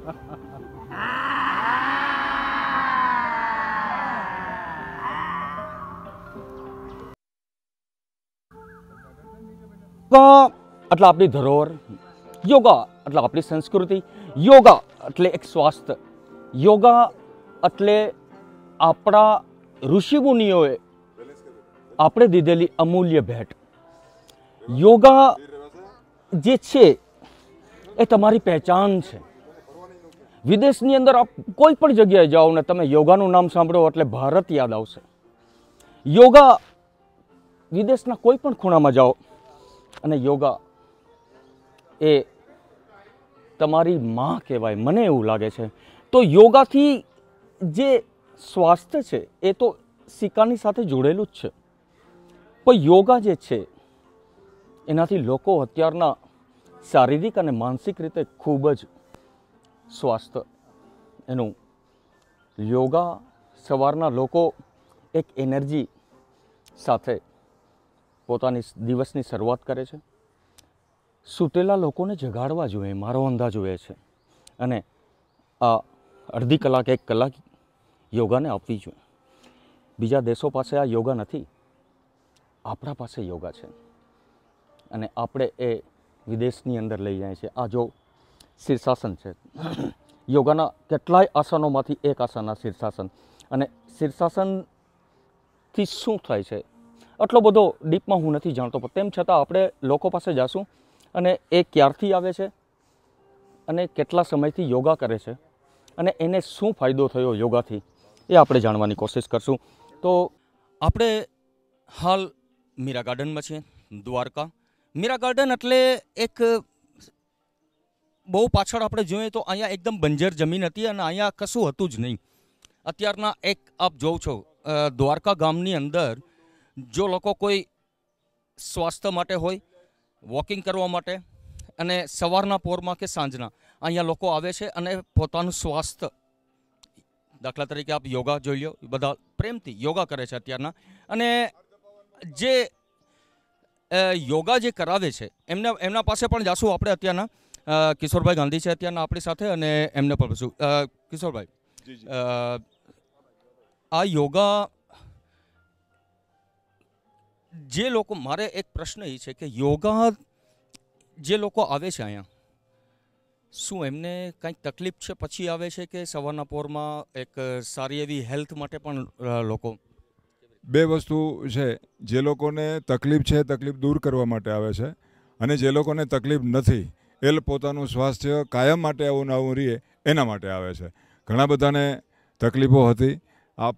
યોગા એટલે આપણી ધરોહર, યોગા એટલે આપણી સંસ્કૃતિ, યોગા એટલે એક સ્વાસ્થ્ય. યોગા એટલે આપણા ઋષિમુનિઓએ આપણે દીધેલી અમૂલ્ય ભેટ. યોગા જે છે એ તમારી પહેચાન છે. વિદેશની અંદર કોઈ પણ જગ્યાએ જાઓ ને તમે યોગાનું નામ સાંભળો એટલે ભારત યાદ આવશે. યોગા વિદેશના કોઈ પણ ખૂણામાં જાઓ અને યોગા એ તમારી માં કહેવાય, મને એવું લાગે છે. તો યોગાથી જે સ્વાસ્થ્ય છે એ તો સિક્કાની સાથે જોડેલું જ છે. પણ યોગા જે છે, એનાથી લોકો અત્યારના શારીરિક અને માનસિક રીતે ખૂબ જ સ્વાસ્થ્ય એનું. યોગા સવારના લોકો એક એનર્જી સાથે પોતાની દિવસની શરૂઆત કરે છે. સૂટેલા લોકોને જગાડવા જોઈએ, મારો અંદાજ એ છે. અને આ અડધી કલાક, એક કલાક યોગાને આપવી જોઈએ. બીજા દેશો પાસે આ યોગા નથી. આપણા પાસે યોગા છે. અને આપણે એ વિદેશની અંદર લઈ જાય છે. આ જો શીર્ષાસન છે. યોગાના કેટલાય આસનોમાંથી એક આસન આ શીર્ષાસન. અને શીર્ષાસનથી શું થાય છે? આટલો બધો ડીપમાં હું નથી જાણતો, પણ તેમ છતાં આપણે લોકો પાસે જાશું અને એ ક્યારથી આવે છે? અને કેટલા સમયથી યોગા કરે છે? અને એને શું ફાયદો થયો યોગાથી? એ આપણે જાણવાની કોશિશ કરશું. તો આપણે હાલ મીરા ગાર્ડનમાં છીએ, દ્વારકા. મીરા ગાર્ડન એટલે એક બહુ પાછળ આપણે જોઈએ તો અહીંયા એકદમ બંજર જમીન હતી અને અહીંયા કશું હતું જ નહીં. અત્યારના એક આપ જોઉં છો દ્વારકા ગામની અંદર જો લોકો કોઈ સ્વાસ્થ્ય માટે હોય, વોકિંગ કરવા માટે અને સવારના પોરમાં કે સાંજના અહીંયા લોકો આવે છે અને પોતાનું સ્વાસ્થ્ય, દાખલા તરીકે આપ યોગા જોઈ લો બધા પ્રેમથી યોગા કરે છે અત્યારના. અને જે યોગા જે કરાવે છે, એમના એમના પાસે પણ જાશું આપણે અત્યારના. કિશોરભાઈ ગાંધી છે અત્યારના આપણી સાથે અને એમને પણ પૂછું. કિશોરભાઈ આ યોગા જે લોકો મારે એક પ્રશ્ન એ છે કે યોગા જે લોકો આવે છે અહીંયા શું એમને કંઈક તકલીફ છે પછી આવે છે કે સવારના પોરમાં એક સારી એવી હેલ્થ માટે પણ લોકો બે વસ્તુ છે. જે લોકોને તકલીફ છે તકલીફ દૂર કરવા માટે આવે છે અને જે લોકોને તકલીફ નથી એ પોતાનું સ્વાસ્થ્ય કાયમ માટે આવું નવું રહીએ એના માટે આવે છે. ઘણા બધાને તકલીફો હતી. આપ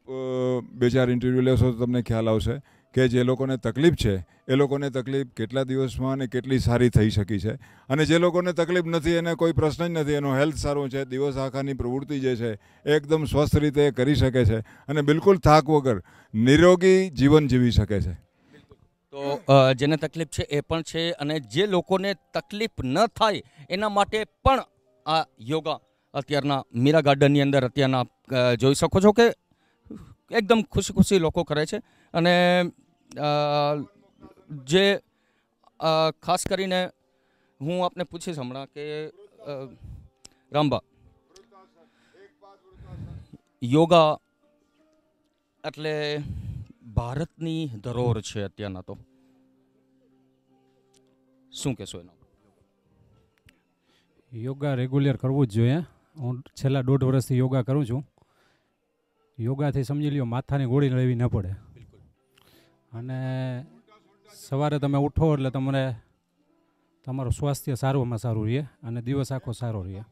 બે ચાર ઇન્ટરવ્યૂ લેશો તો તમને ખ્યાલ આવશે કે જે લોકોને તકલીફ છે, એ લોકોને તકલીફ કેટલા દિવસમાં અને કેટલી સારી થઈ શકી છે. અને જે લોકોને તકલીફ નથી, એને કોઈ પ્રશ્ન જ નથી, એનું હેલ્થ સારું છે, દિવસ આખાની પ્રવૃત્તિ જે છે, એ એકદમ સ્વસ્થ રીતે કરી શકે છે અને બિલકુલ થાક વગર નિરોગી જીવન જીવી શકે છે. તો જેને તકલીફ છે એ પણ છે અને જે લોકોને તકલીફ ન થાય એના માટે પણ આ યોગા અત્યારના મીરા ગાર્ડનની અંદર અત્યારના જોઈ શકો છો કે એકદમ ખુશી ખુશી લોકો કરે છે અને જે ખાસ કરીને હું આપને પૂછીશ હમણાં કે રામબા, યોગા એટલે ભારતની ધરોહર છે અત્યારના તો. શું કહેશો એનો? યોગા રેગ્યુલર કરવું જ જોઈએ. હું છેલ્લા દોઢ વર્ષથી યોગા કરું છું. યોગાથી સમજી લ્યો માથાની ગોળી લેવી ન પડે. અને સવારે તમે ઉઠો એટલે તમને તમારું સ્વાસ્થ્ય સારુંમાં સારું રહે અને દિવસ આખો સારો રહે.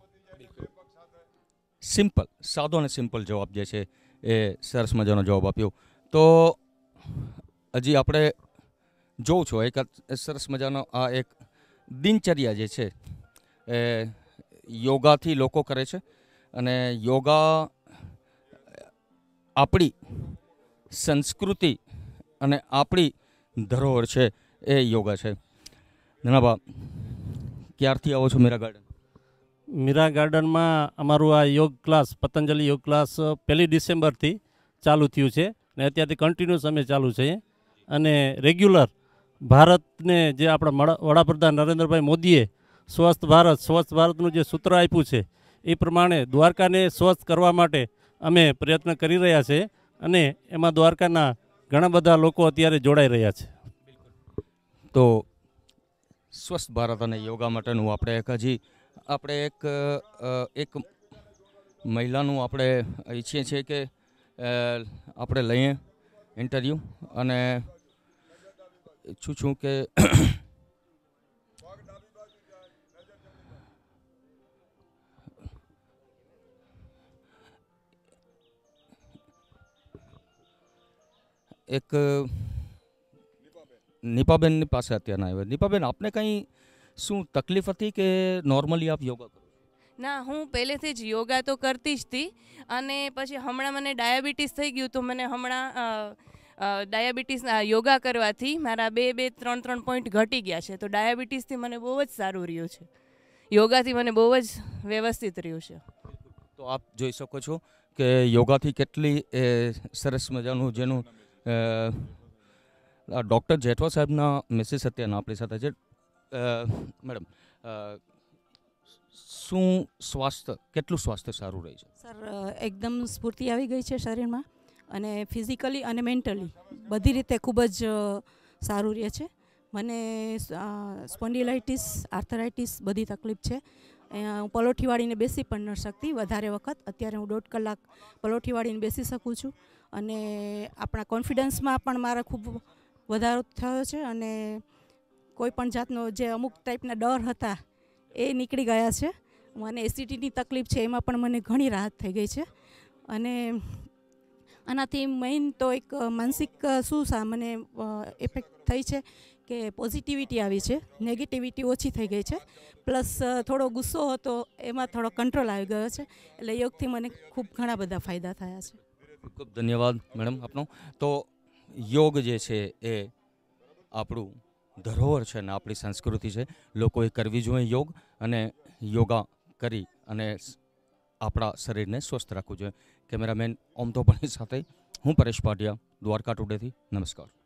સિમ્પલ સાદો અને સિમ્પલ જવાબ જે છે એ સરસ મજાનો જવાબ આપ્યો. તો હજી આપણે જોઉં છો. એક સરસ મજાનો આ એક દિનચર્યા જે છે એ યોગાથી લોકો કરે છે અને યોગા આપણી સંસ્કૃતિ અને આપણી ધરોહર છે એ યોગા છે. ધનાબા ક્યારથી આવો છો મીરા ગાર્ડન? મીરા ગાર્ડનમાં અમારું આ યોગ ક્લાસ, પતંજલિ યોગ ક્લાસ પહેલી ડિસેમ્બરથી ચાલુ થયું છે. ને અત્યારથી કન્ટિન્યુઅસ અમે ચાલુ છે. અને રેગ્યુલર ભારતને જે આપણા વડાપ્રધાન નરેન્દ્રભાઈ મોદીએ સ્વસ્થ ભારત, સ્વસ્થ ભારતનું જે સૂત્ર આપ્યું છે, એ પ્રમાણે દ્વારકાને સ્વસ્થ કરવા માટે અમે પ્રયત્ન કરી રહ્યા છે અને એમાં દ્વારકાના ઘણા બધા લોકો અત્યારે જોડાઈ રહ્યા છે. તો સ્વસ્થ ભારત અને યોગા માટેનું આપણે એક હજી, આપણે એક એક મહિલાનું આપણે ઈચ્છીએ છીએ કે આપણે લઈએ ઇન્ટરવ્યૂ અને ઈચ્છું છું કે એક નિપાબેનની પાસે અત્યારના આવ્યા નિપાબેન, આપને કંઈ શું તકલીફ હતી કે નોર્મલી આપ યોગા? ના, હું પહેલેથી જ યોગા તો કરતી જ હતી અને પછી હમણાં મને ડાયાબિટીસ થઈ ગયું તો મને હમણાં ડાયાબિટીસ યોગા કરવાથી મારા બે બે, ત્રણ ત્રણ પોઈન્ટ ઘટી ગયા છે. તો ડાયાબિટીસથી મને બહુ જ સારું રહ્યું છે. યોગાથી મને બહુ જ વ્યવસ્થિત રહ્યું છે. તો આપ જોઈ શકો છો કે યોગાથી કેટલી સરસ મજાનું જેનું ડૉક્ટર જેઠવા સાહેબના મિસિસ અત્યારના આપણી સાથે છે. મેડમ શું સ્વાસ્થ્ય, કેટલું સ્વાસ્થ્ય સારું રહે છે? સર, એકદમ સ્ફૂર્તિ આવી ગઈ છે શરીરમાં અને ફિઝિકલી અને મેન્ટલી બધી રીતે ખૂબ જ સારું રહે છે. મને સ્પોન્ડિલાઇટિસ, આર્થરાઇટિસ બધી તકલીફ છે. હું પલોઠી વાળીને બેસી પણ ન શકતી વધારે વખત. અત્યારે હું દોઢ કલાક પલોઠી વાળીને બેસી શકું છું અને આપણા કોન્ફિડન્સમાં પણ મારા ખૂબ વધારો થયો છે અને કોઈ પણ જાતનો જે અમુક ટાઈપના ડર હતા એ નીકળી ગયા છે. મને એસિડિટીની તકલીફ છે, એમાં પણ મને ઘણી રાહત થઈ ગઈ છે. અને આનાથી મેઇન તો એક માનસિક શું સા, મને ઇફેક્ટ થઈ છે કે પોઝિટિવિટી આવી છે. નેગેટિવિટી ઓછી થઈ ગઈ છે. પ્લસ થોડો ગુસ્સો હતો, એમાં થોડો કંટ્રોલ આવી ગયો છે. એટલે યોગથી મને ખૂબ ઘણા બધા ફાયદા થયા છે. ખૂબ ખૂબ ધન્યવાદ મેડમ આપનો. તો યોગ જે છે એ આપણું ધરોહર છે અને આપણી સંસ્કૃતિ છે. લોકોએ કરવી જોઈએ યોગ અને યોગા કરી અને આપણા શરીરને સ્વસ્થ રાખવું જોઈએ. કેમેરામેન ઓમ તોપણી સાથે. હું પરેશ પાટિયા, દ્વારકા ટુડેથી. નમસ્કાર.